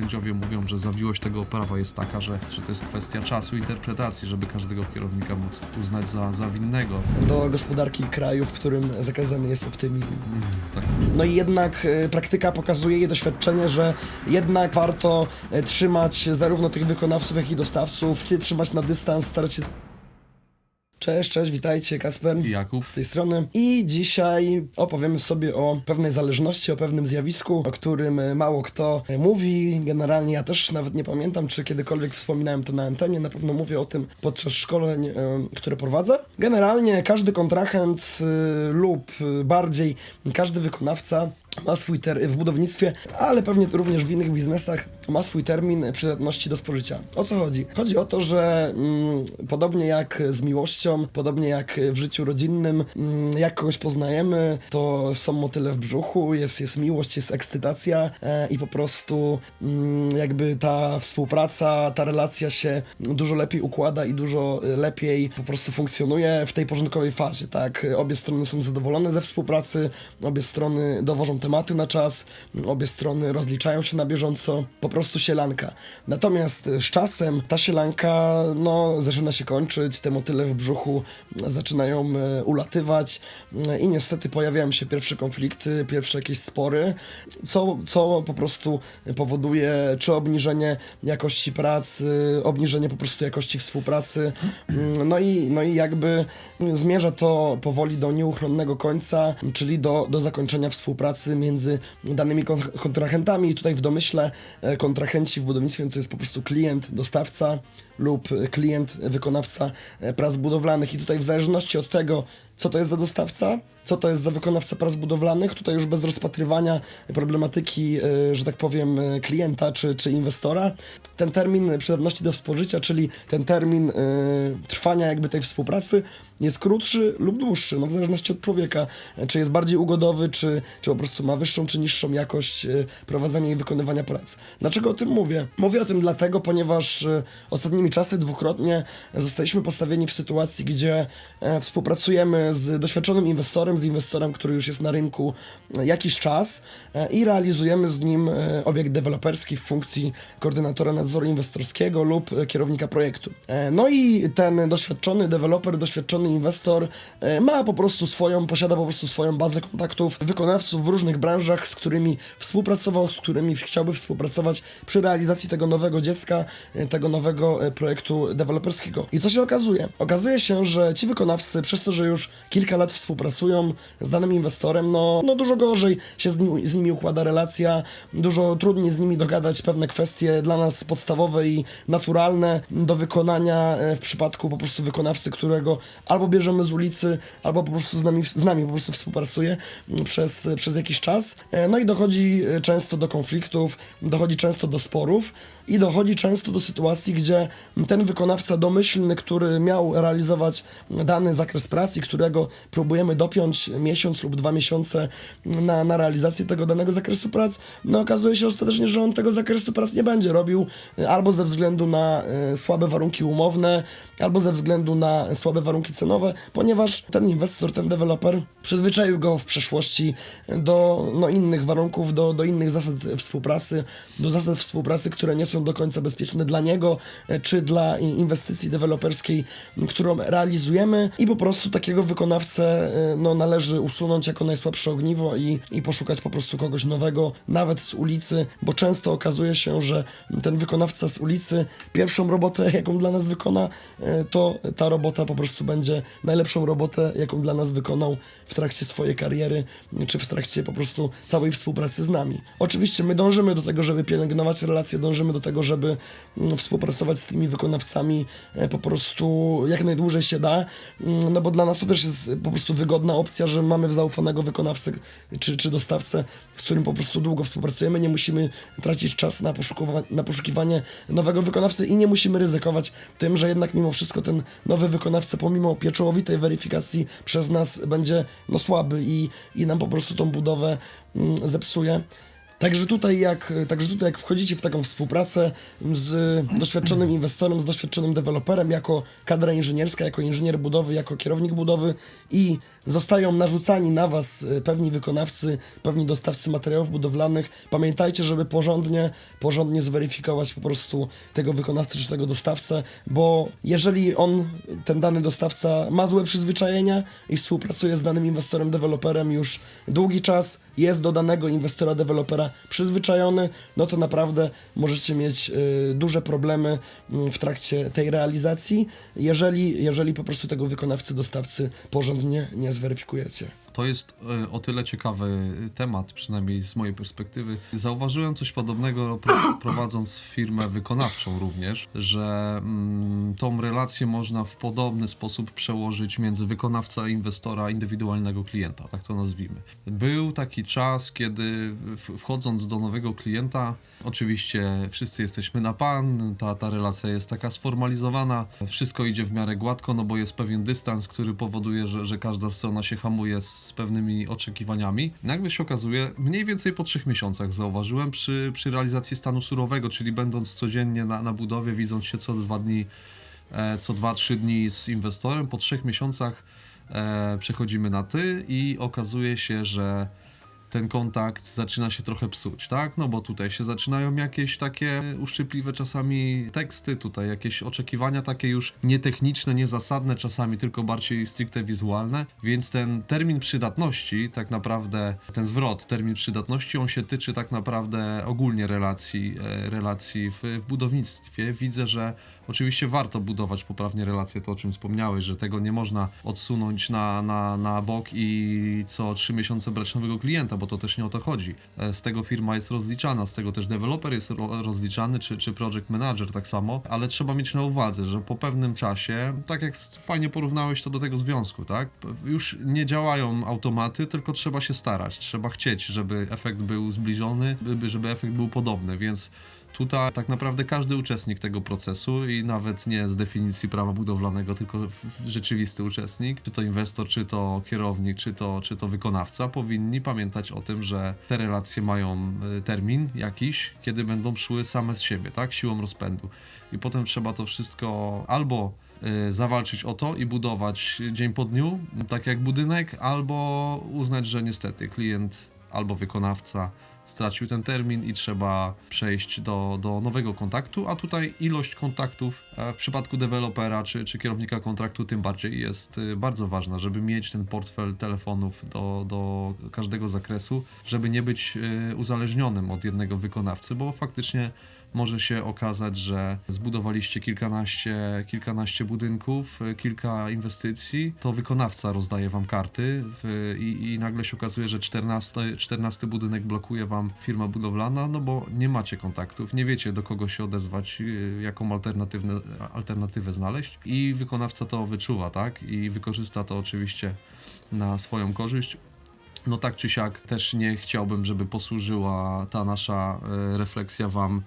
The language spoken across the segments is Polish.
sędziowie mówią, że zawiłość tego prawa jest taka, że, że to jest kwestia czasu i interpretacji, żeby każdego kierownika móc uznać za, za winnego. do gospodarki kraju, w którym zakazany jest optymizm. Tak. No i jednak e, praktyka pokazuje i doświadczenie, że jednak warto e, trzymać zarówno tych wykonawców, jak i dostawców, się trzymać na dystans, starać się... Cześć, cześć, witajcie, Kasper. I Jakub? Z tej strony. I dzisiaj opowiemy sobie o pewnej zależności, o pewnym zjawisku, o którym e, mało kto e, mówi. Generalnie ja też nawet nie pamiętam, czy kiedykolwiek wspominałem to na antenie. Na pewno mówię o tym podczas szkoleń, e, które prowadzę. Generalnie każdy kontrahent lub bardziej każdy wykonawca ma swój ter- w budownictwie, ale pewnie również w innych biznesach ma swój termin przydatności do spożycia. O co chodzi? Chodzi o to, że mm, podobnie jak z miłością, podobnie jak w życiu rodzinnym, mm, jak kogoś poznajemy, to są motyle w brzuchu, jest, jest miłość, jest ekscytacja e, i po prostu mm, jakby ta współpraca, ta relacja się dużo lepiej układa i dużo lepiej po prostu funkcjonuje w tej porządkowej fazie, tak? Obie strony są zadowolone ze współpracy, obie strony dowożą tematy na czas, obie strony rozliczają się na bieżąco, po prostu sielanka. Natomiast z czasem ta sielanka, no, zaczyna się kończyć, te motyle w brzuchu zaczynają e, ulatywać e, i niestety pojawiają się pierwsze konflikty, pierwsze jakieś spory, co, co po prostu powoduje czy obniżenie jakości pracy, obniżenie po prostu jakości współpracy, no i, no i jakby zmierza to powoli do nieuchronnego końca, czyli do, do zakończenia współpracy między danymi kon- kontrahentami. I tutaj w domyśle e, kontrahenci w budownictwie to jest po prostu klient, dostawca lub klient, wykonawca e, prac budowlanych. I tutaj w zależności od tego, co to jest za dostawca, co to jest za wykonawca prac budowlanych, tutaj już bez rozpatrywania problematyki, e, że tak powiem, e, klienta czy, czy inwestora, ten termin przydatności do spożycia, czyli ten termin e, trwania jakby tej współpracy jest krótszy lub dłuższy, no w zależności od człowieka, czy jest bardziej ugodowy, czy, czy po prostu ma wyższą czy niższą jakość prowadzenia i wykonywania prac. Dlaczego o tym mówię? Mówię o tym dlatego, ponieważ ostatnimi czasy dwukrotnie zostaliśmy postawieni w sytuacji, gdzie współpracujemy z doświadczonym inwestorem, z inwestorem, który już jest na rynku e, jakiś czas e, i realizujemy z nim e, obiekt deweloperski w funkcji koordynatora nadzoru inwestorskiego lub kierownika projektu. No i ten doświadczony deweloper, doświadczony inwestor ma po prostu swoją, posiada po prostu swoją bazę kontaktów wykonawców w różnych branżach, z którymi współpracował, z którymi chciałby współpracować przy realizacji tego nowego dziecka, tego nowego projektu deweloperskiego. I co się okazuje? Okazuje się, że ci wykonawcy, przez to, że już kilka lat współpracują z danym inwestorem, no, no dużo gorzej się z, nim, z nimi układa relacja, dużo trudniej z nimi dogadać pewne kwestie dla nas podstawowe i naturalne do wykonania e, w przypadku po prostu wykonawcy, którego albo bierzemy z ulicy, albo po prostu z nami, z nami po prostu współpracuje mm, przez, przez jakiś czas. E, No i dochodzi e, często do konfliktów, dochodzi często do sporów i dochodzi często do sytuacji, gdzie ten wykonawca domyślny, który miał realizować dany zakres pracy, którego próbujemy dopiąć miesiąc lub dwa miesiące na, na realizację tego danego zakresu prac, no okazuje się ostatecznie, że on tego zakresu prac nie będzie robił e, albo ze względu na e, słabe warunki umowne, albo ze względu na słabe warunki cenowe, ponieważ ten inwestor, ten deweloper przyzwyczaił go w przeszłości do no, innych warunków, do, do innych zasad współpracy, do zasad współpracy, które nie są do końca bezpieczne dla niego, e, czy dla inwestycji deweloperskiej, którą realizujemy i po prostu takiego wykonawcę e, no, należy usunąć jako najsłabsze ogniwo i, i poszukać po prostu kogoś nowego, nawet z ulicy, bo często okazuje się, że ten wykonawca z ulicy pierwszą robotę, jaką dla nas wykona, e, to ta robota po prostu będzie najlepszą robotę, jaką dla nas wykonał w trakcie swojej kariery, czy w trakcie po prostu całej współpracy z nami. Oczywiście my dążymy do tego, żeby pielęgnować relacje, dążymy do tego, żeby mm, współpracować z tymi wykonawcami e, po prostu jak najdłużej się da, mm, no bo dla nas to też jest po prostu wygodna opcja, że mamy zaufanego wykonawcę czy, czy dostawcę, z którym po prostu długo współpracujemy, nie musimy tracić czas na, poszukowa- na poszukiwanie nowego wykonawcy i nie musimy ryzykować tym, że jednak mimo wszystko ten nowy wykonawca pomimo pieczołowitej weryfikacji przez nas będzie no słaby i, i nam po prostu tą budowę mm, zepsuje. Także tutaj, jak, także tutaj jak wchodzicie w taką współpracę z doświadczonym inwestorem, z doświadczonym deweloperem, jako kadra inżynierska, jako inżynier budowy, jako kierownik budowy i zostają narzucani na was y, pewni wykonawcy, pewni dostawcy materiałów budowlanych, pamiętajcie, żeby porządnie, porządnie zweryfikować po prostu tego wykonawcę czy tego dostawcę, bo jeżeli on, ten dany dostawca ma złe przyzwyczajenia i współpracuje z danym inwestorem, deweloperem już długi czas, jest do danego inwestora, dewelopera przyzwyczajony, no to naprawdę możecie mieć y, duże problemy mm, w trakcie tej realizacji, jeżeli, jeżeli po prostu tego wykonawcy, dostawcy porządnie nie verifikujecie. To jest e, o tyle ciekawy temat, przynajmniej z mojej perspektywy. Zauważyłem coś podobnego pro, prowadząc firmę wykonawczą również, że mm, tą relację można w podobny sposób przełożyć między wykonawca inwestora, indywidualnego klienta, tak to nazwijmy. Był taki czas, kiedy wchodząc do nowego klienta, oczywiście wszyscy jesteśmy na pan, ta, ta relacja jest taka sformalizowana, wszystko idzie w miarę gładko, no bo jest pewien dystans, który powoduje, że, że każda strona się hamuje z, z pewnymi oczekiwaniami. Nagle się okazuje, mniej więcej po trzech miesiącach zauważyłem przy, przy realizacji stanu surowego, czyli będąc codziennie na, na budowie, widząc się co dwa dni, e, co dwa, trzy dni z inwestorem, po trzech miesiącach e, przechodzimy na ty i okazuje się, że ten kontakt zaczyna się trochę psuć, tak? No bo tutaj się zaczynają jakieś takie uszczypliwe czasami teksty, tutaj jakieś oczekiwania takie już nietechniczne, niezasadne czasami, tylko bardziej stricte wizualne, więc ten termin przydatności, tak naprawdę ten zwrot, termin przydatności, on się tyczy tak naprawdę ogólnie relacji, e, relacji w, w budownictwie. Widzę, że oczywiście warto budować poprawnie relacje, to o czym wspomniałeś, że tego nie można odsunąć na, na, na bok i co trzy miesiące brać nowego klienta, bo to też nie o to chodzi. E, Z tego firma jest rozliczana, z tego też deweloper jest ro- rozliczany, czy, czy project manager tak samo, ale trzeba mieć na uwadze, że po pewnym czasie, tak jak fajnie porównałeś to do tego związku, tak? Już nie działają automaty, tylko trzeba się starać, trzeba chcieć, żeby efekt był zbliżony, by- żeby efekt był podobny, więc Tutaj tak naprawdę każdy uczestnik tego procesu i nawet nie z definicji prawa budowlanego, tylko rzeczywisty uczestnik, czy to inwestor, czy to kierownik, czy to, czy to wykonawca, powinni pamiętać o tym, że te relacje mają y, termin jakiś, kiedy będą szły same z siebie, tak, siłą rozpędu. I potem trzeba to wszystko albo y, zawalczyć o to i budować dzień po dniu, tak jak budynek, albo uznać, że niestety klient albo wykonawca stracił ten termin i trzeba przejść do, do nowego kontaktu, a tutaj ilość kontaktów e, w przypadku dewelopera czy, czy kierownika kontraktu tym bardziej jest y, bardzo ważna, żeby mieć ten portfel telefonów do, do każdego zakresu, żeby nie być y, uzależnionym od jednego wykonawcy, bo faktycznie może się okazać, że zbudowaliście kilkanaście, kilkanaście budynków, y, kilka inwestycji, to wykonawca rozdaje wam karty w, i, i nagle się okazuje, że 14, 14 budynek blokuje wam firma budowlana, no bo nie macie kontaktów, nie wiecie do kogo się odezwać, y, jaką alternatywne, alternatywę znaleźć i wykonawca to wyczuwa, tak? I wykorzysta to oczywiście na swoją korzyść. No tak czy siak też nie chciałbym, żeby posłużyła ta nasza e, refleksja wam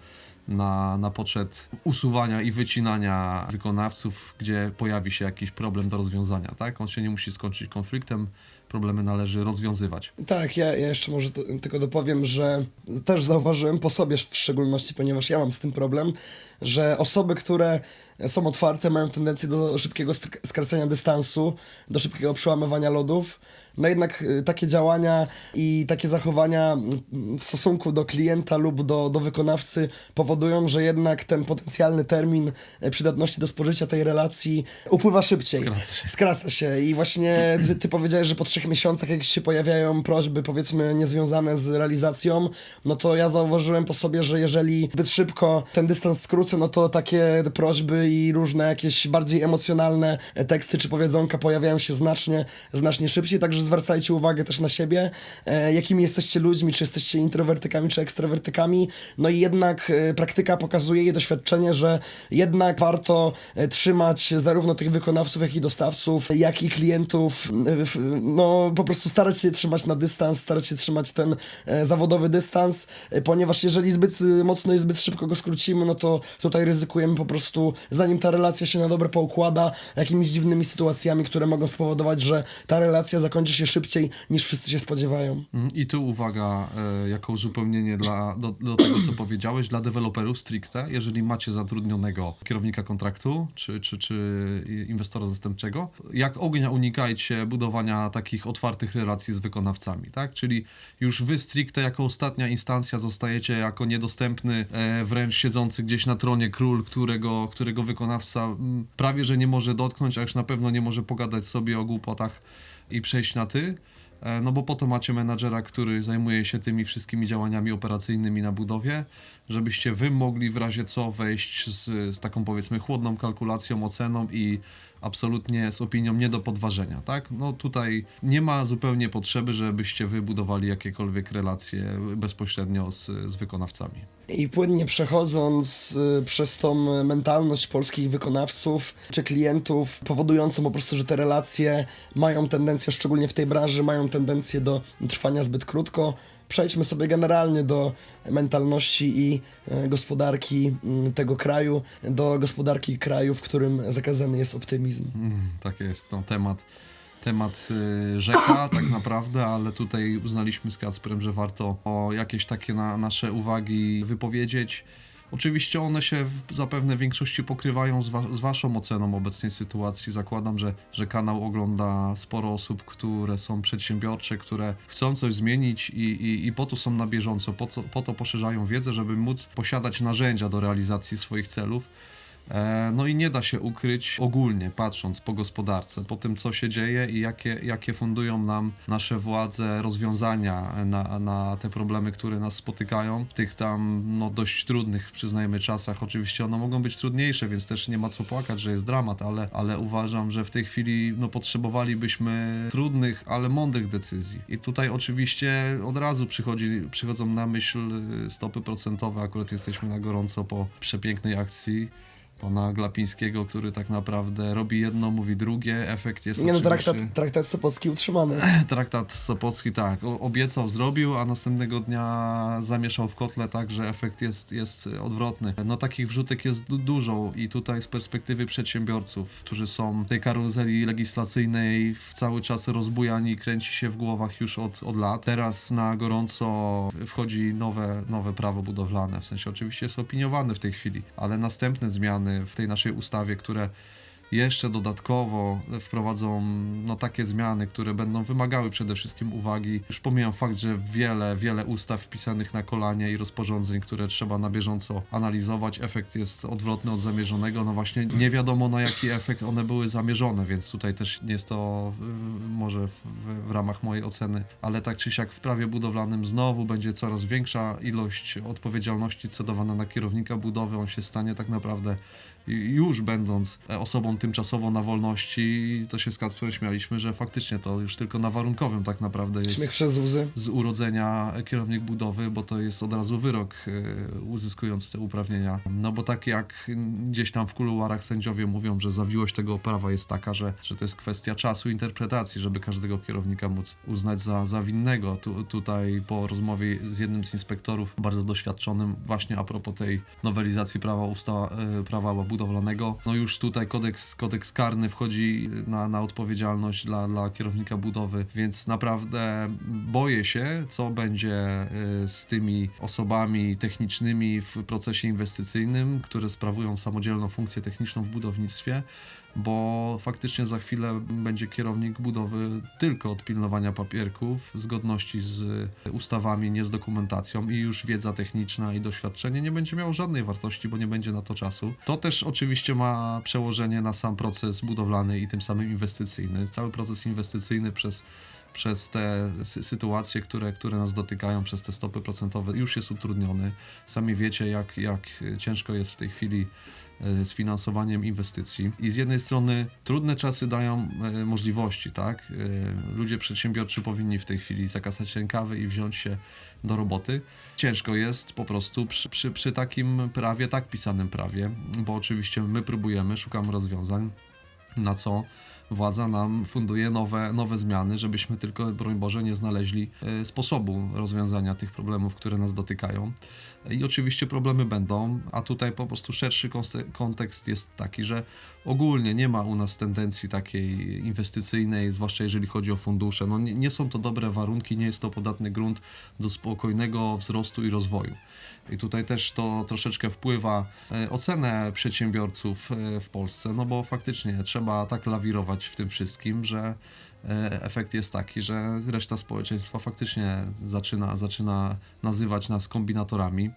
na, na poczet usuwania i wycinania wykonawców, gdzie pojawi się jakiś problem do rozwiązania, tak? On się nie musi skończyć konfliktem, problemy należy rozwiązywać. Tak, ja, ja jeszcze może to, tylko dopowiem, że też zauważyłem po sobie w szczególności, ponieważ ja mam z tym problem, że osoby, które są otwarte, mają tendencję do szybkiego sk- skracania dystansu, do szybkiego przełamywania lodów. No jednak y, takie działania i takie zachowania mm, w stosunku do klienta lub do, do wykonawcy powodują, że jednak ten potencjalny termin y, przydatności do spożycia tej relacji upływa szybciej. Skraca się. Skraca się i właśnie ty, ty powiedziałeś, że po trzech miesiącach jak się pojawiają prośby powiedzmy niezwiązane z realizacją, no to ja zauważyłem po sobie, że jeżeli zbyt szybko ten dystans skrócę, no to takie prośby i różne jakieś bardziej emocjonalne teksty czy powiedzonka pojawiają się znacznie, znacznie szybciej, także zwracajcie uwagę też na siebie, e, jakimi jesteście ludźmi, czy jesteście introwertykami, czy ekstrawertykami, no i jednak e, praktyka pokazuje i doświadczenie, że jednak warto e, trzymać zarówno tych wykonawców, jak i dostawców, jak i klientów, e, no po prostu starać się trzymać na dystans, starać się trzymać ten e, zawodowy dystans, e, ponieważ jeżeli zbyt e, mocno i zbyt szybko go skrócimy, no to tutaj ryzykujemy po prostu, zanim ta relacja się na dobre poukłada, jakimiś dziwnymi sytuacjami, które mogą spowodować, że ta relacja zakończy się szybciej niż wszyscy się spodziewają. Mm, I tu uwaga, e, jako uzupełnienie dla, do, do tego, co powiedziałeś, dla deweloperów stricte, jeżeli macie zatrudnionego kierownika kontraktu czy, czy, czy inwestora zastępczego, jak ognia unikajcie budowania takich otwartych relacji z wykonawcami, tak? Czyli już wy stricte jako ostatnia instancja zostajecie jako niedostępny, e, wręcz siedzący gdzieś na tronie król, którego, którego wykonawca prawie że nie może dotknąć, a już na pewno nie może pogadać sobie o głupotach i przejść na ty. E, No bo po to macie menadżera, który zajmuje się tymi wszystkimi działaniami operacyjnymi na budowie, żebyście wy mogli w razie co wejść z, z taką powiedzmy chłodną kalkulacją, oceną i absolutnie z opinią nie do podważenia, tak? No tutaj nie ma zupełnie potrzeby, żebyście wy budowali jakiekolwiek relacje bezpośrednio z, z wykonawcami. I płynnie przechodząc y, przez tą mentalność polskich wykonawców czy klientów, powodującą po prostu, że te relacje mają tendencję, szczególnie w tej branży, mają tendencję do trwania zbyt krótko. Przejdźmy sobie generalnie do mentalności i e, gospodarki mm, tego kraju, do gospodarki kraju, w którym zakazany jest optymizm. Mm, tak jest, no temat, temat y, rzeka tak naprawdę, ale tutaj uznaliśmy z Kacprem, że warto o jakieś takie na, nasze uwagi wypowiedzieć. Oczywiście one się w, zapewne w większości pokrywają z, wa- z waszą oceną obecnej sytuacji. Zakładam, że, że kanał ogląda sporo osób, które są przedsiębiorcze, które chcą coś zmienić i, i, i po to są na bieżąco, po, co, po to poszerzają wiedzę, żeby móc posiadać narzędzia do realizacji swoich celów. E, No i nie da się ukryć ogólnie, patrząc po gospodarce, po tym, co się dzieje i jakie, jakie fundują nam nasze władze rozwiązania na, na te problemy, które nas spotykają w tych tam no, dość trudnych, przyznajmy, czasach. Oczywiście one mogą być trudniejsze, więc też nie ma co płakać, że jest dramat, ale, ale uważam, że w tej chwili no, potrzebowalibyśmy trudnych, ale mądrych decyzji. I tutaj oczywiście od razu przychodzi, przychodzą na myśl y, stopy procentowe, akurat jesteśmy na gorąco po przepięknej akcji pana Glapińskiego, który tak naprawdę robi jedno, mówi drugie, efekt jest Nie no, oczywiście... traktat, traktat Sopocki utrzymany. Traktat Sopocki, tak, o- obiecał, zrobił, a następnego dnia zamieszał w kotle tak, że efekt jest, jest odwrotny. No takich wrzutek jest du- dużo i tutaj z perspektywy przedsiębiorców, którzy są w tej karuzeli legislacyjnej w cały czas rozbujani, kręci się w głowach już od, od lat. Teraz na gorąco wchodzi nowe, nowe prawo budowlane, w sensie oczywiście jest opiniowane w tej chwili, ale następne zmiany w tej naszej ustawie, które jeszcze dodatkowo wprowadzą no, takie zmiany, które będą wymagały przede wszystkim uwagi. Już pomijam fakt, że wiele, wiele ustaw wpisanych na kolanie i rozporządzeń, które trzeba na bieżąco analizować, efekt jest odwrotny od zamierzonego. No właśnie nie wiadomo na jaki efekt one były zamierzone, więc tutaj też nie jest to może w, w, ramach mojej oceny, ale tak czy siak w prawie budowlanym znowu będzie coraz większa ilość odpowiedzialności cedowana na kierownika budowy. On się stanie tak naprawdę już będąc e, osobą tymczasowo na wolności, to się z Kacprem śmialiśmy, że faktycznie to już tylko na warunkowym tak naprawdę Śmiech jest przez łzy. z urodzenia kierownik budowy, bo to jest od razu wyrok e, uzyskując te uprawnienia. No bo tak jak gdzieś tam w kuluarach sędziowie mówią, że zawiłość tego prawa jest taka, że, że to jest kwestia czasu interpretacji, żeby każdego kierownika móc uznać za, za winnego. Tu, tutaj po rozmowie z jednym z inspektorów, bardzo doświadczonym, właśnie a propos tej nowelizacji prawa, usta, e, prawa budowlanego, no już tutaj kodeks, kodeks karny wchodzi na, na odpowiedzialność dla, dla kierownika budowy, więc naprawdę boję się, co będzie y, z tymi osobami technicznymi w procesie inwestycyjnym, które sprawują samodzielną funkcję techniczną w budownictwie, bo faktycznie za chwilę będzie kierownik budowy tylko od pilnowania papierków, zgodności z ustawami, nie z dokumentacją i już wiedza techniczna i doświadczenie nie będzie miało żadnej wartości, bo nie będzie na to czasu. To też oczywiście ma przełożenie na sam proces budowlany i tym samym inwestycyjny. Cały proces inwestycyjny przez przez te sy- sytuacje, które, które nas dotykają, przez te stopy procentowe, już jest utrudniony. Sami wiecie, jak, jak ciężko jest w tej chwili z finansowaniem inwestycji. I z jednej strony trudne czasy dają e, możliwości, tak? E, Ludzie przedsiębiorczy powinni w tej chwili zakasać rękawy i wziąć się do roboty. Ciężko jest po prostu przy, przy, przy takim prawie, tak pisanym prawie, bo oczywiście my próbujemy, szukamy rozwiązań, na co władza nam funduje nowe, nowe zmiany, żebyśmy tylko, broń Boże, nie znaleźli e, sposobu rozwiązania tych problemów, które nas dotykają. I oczywiście problemy będą, a tutaj po prostu szerszy kontekst jest taki, że ogólnie nie ma u nas tendencji takiej inwestycyjnej, zwłaszcza jeżeli chodzi o fundusze. No nie, nie są to dobre warunki, nie jest to podatny grunt do spokojnego wzrostu i rozwoju. I tutaj też to troszeczkę wpływa e, ocenę przedsiębiorców e, w Polsce, no bo faktycznie trzeba tak lawirować w tym wszystkim, że e, efekt jest taki, że reszta społeczeństwa faktycznie zaczyna, zaczyna nazywać nas kombinatorami.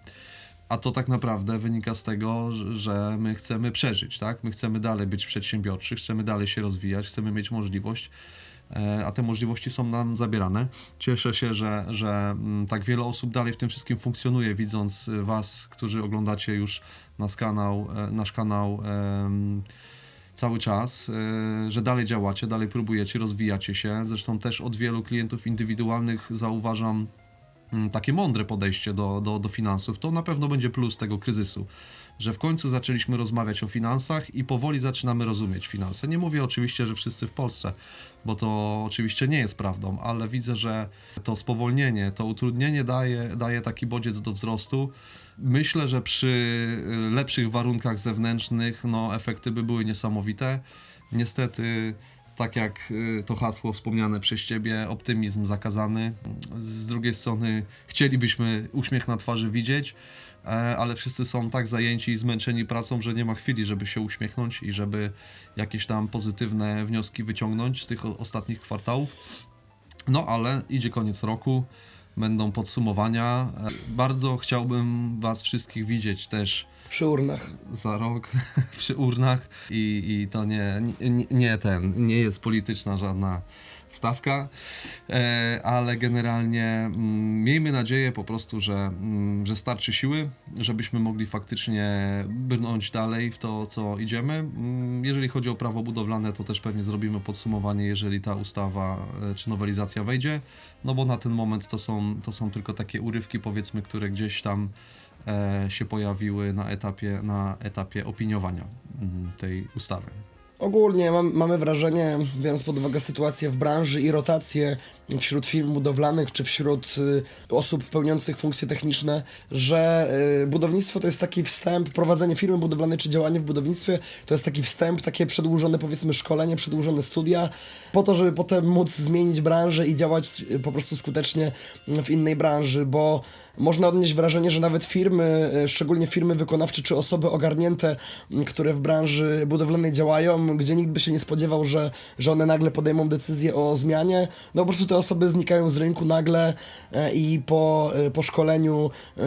A to tak naprawdę wynika z tego, że- my chcemy przeżyć, tak? My chcemy dalej być przedsiębiorczy, chcemy dalej się rozwijać, chcemy mieć możliwość, e, a te możliwości są nam zabierane. Cieszę się, że, że mm, tak wiele osób dalej w tym wszystkim funkcjonuje, widząc y, Was, którzy oglądacie już nasz kanał, e, nasz kanał cały czas, e, że dalej działacie, dalej próbujecie, rozwijacie się. Zresztą też od wielu klientów indywidualnych zauważam takie mądre podejście do, do, do finansów. To na pewno będzie plus tego kryzysu, że w końcu zaczęliśmy rozmawiać o finansach i powoli zaczynamy rozumieć finanse. Nie mówię oczywiście, że wszyscy w Polsce, bo to oczywiście nie jest prawdą, ale widzę, że to spowolnienie, to utrudnienie daje, daje taki bodziec do wzrostu. Myślę, że przy y, lepszych warunkach zewnętrznych, no efekty by były niesamowite. Niestety, tak jak y, to hasło wspomniane przez ciebie, optymizm zakazany. Z drugiej strony chcielibyśmy uśmiech na twarzy widzieć, e, ale wszyscy są tak zajęci i zmęczeni pracą, że nie ma chwili, żeby się uśmiechnąć i żeby jakieś tam pozytywne wnioski wyciągnąć z tych ostatnich kwartałów. No ale idzie koniec roku, będą podsumowania. Bardzo chciałbym Was wszystkich widzieć też Przy urnach. za rok przy urnach i, i to nie, nie, nie ten, nie jest polityczna żadna wstawka, e, ale generalnie mm, miejmy nadzieję po prostu, że, mm, że starczy siły, żebyśmy mogli faktycznie brnąć dalej w to, co idziemy. Mm, Jeżeli chodzi o prawo budowlane, to też pewnie zrobimy podsumowanie, jeżeli ta ustawa e, czy nowelizacja wejdzie, no bo na ten moment to są, to są tylko takie urywki, powiedzmy, które gdzieś tam e, się pojawiły na etapie, na etapie opiniowania tej ustawy. Ogólnie mam, mamy wrażenie, biorąc pod uwagę sytuację w branży i rotację wśród firm budowlanych czy wśród y, osób pełniących funkcje techniczne, że y, budownictwo to jest taki wstęp, prowadzenie firmy budowlanej czy działanie w budownictwie to jest taki wstęp, takie przedłużone powiedzmy szkolenie, przedłużone studia, po to, żeby potem móc zmienić branżę i działać y, po prostu skutecznie w innej branży, bo można odnieść wrażenie, że nawet firmy, szczególnie firmy wykonawcze czy osoby ogarnięte, które w branży budowlanej działają, gdzie nikt by się nie spodziewał, że, że one nagle podejmą decyzję o zmianie, no po prostu te osoby znikają z rynku nagle e, i po, e, po szkoleniu e,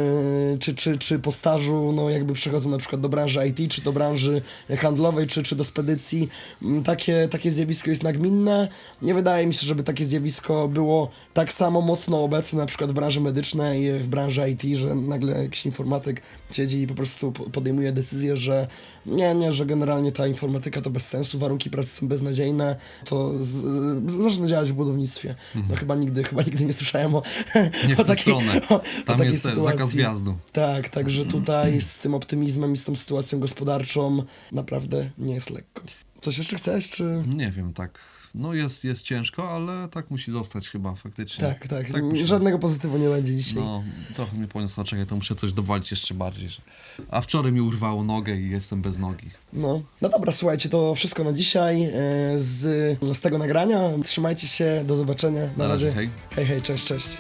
czy, czy, czy po stażu, no jakby przechodzą na przykład do branży IT, czy do branży handlowej, czy, czy do spedycji. M, Takie, takie zjawisko jest nagminne. Nie wydaje mi się, żeby takie zjawisko było tak samo mocno obecne na przykład w branży medycznej, w branży IT, że nagle jakiś informatyk siedzi i po prostu po- podejmuje decyzję, że nie, nie, że generalnie ta informatyka to bez sensu, warunki pracy są beznadziejne, to z, z, zacznę działać w budownictwie. No chyba nigdy, chyba nigdy nie słyszałem o, Mhm. Nie w o tę takiej, stronę. o, o Tam takiej jest sytuacji. zakaz wjazdu. Tak, także tutaj z tym optymizmem i z tą sytuacją gospodarczą naprawdę nie jest lekko. Coś jeszcze chciałeś, czy... Nie wiem, tak. No jest, jest ciężko, ale tak musi zostać chyba faktycznie. Tak, tak, tak żadnego pozytywu nie będzie dzisiaj. No, trochę mnie poniosło, czekaj, to muszę coś dowalić jeszcze bardziej. A wczoraj mi urwało nogę i jestem bez nogi. No. no dobra, słuchajcie, to wszystko na dzisiaj e, z, z tego nagrania. Trzymajcie się, do zobaczenia. Na, Na razie, hej. Hej, hej, cześć, cześć.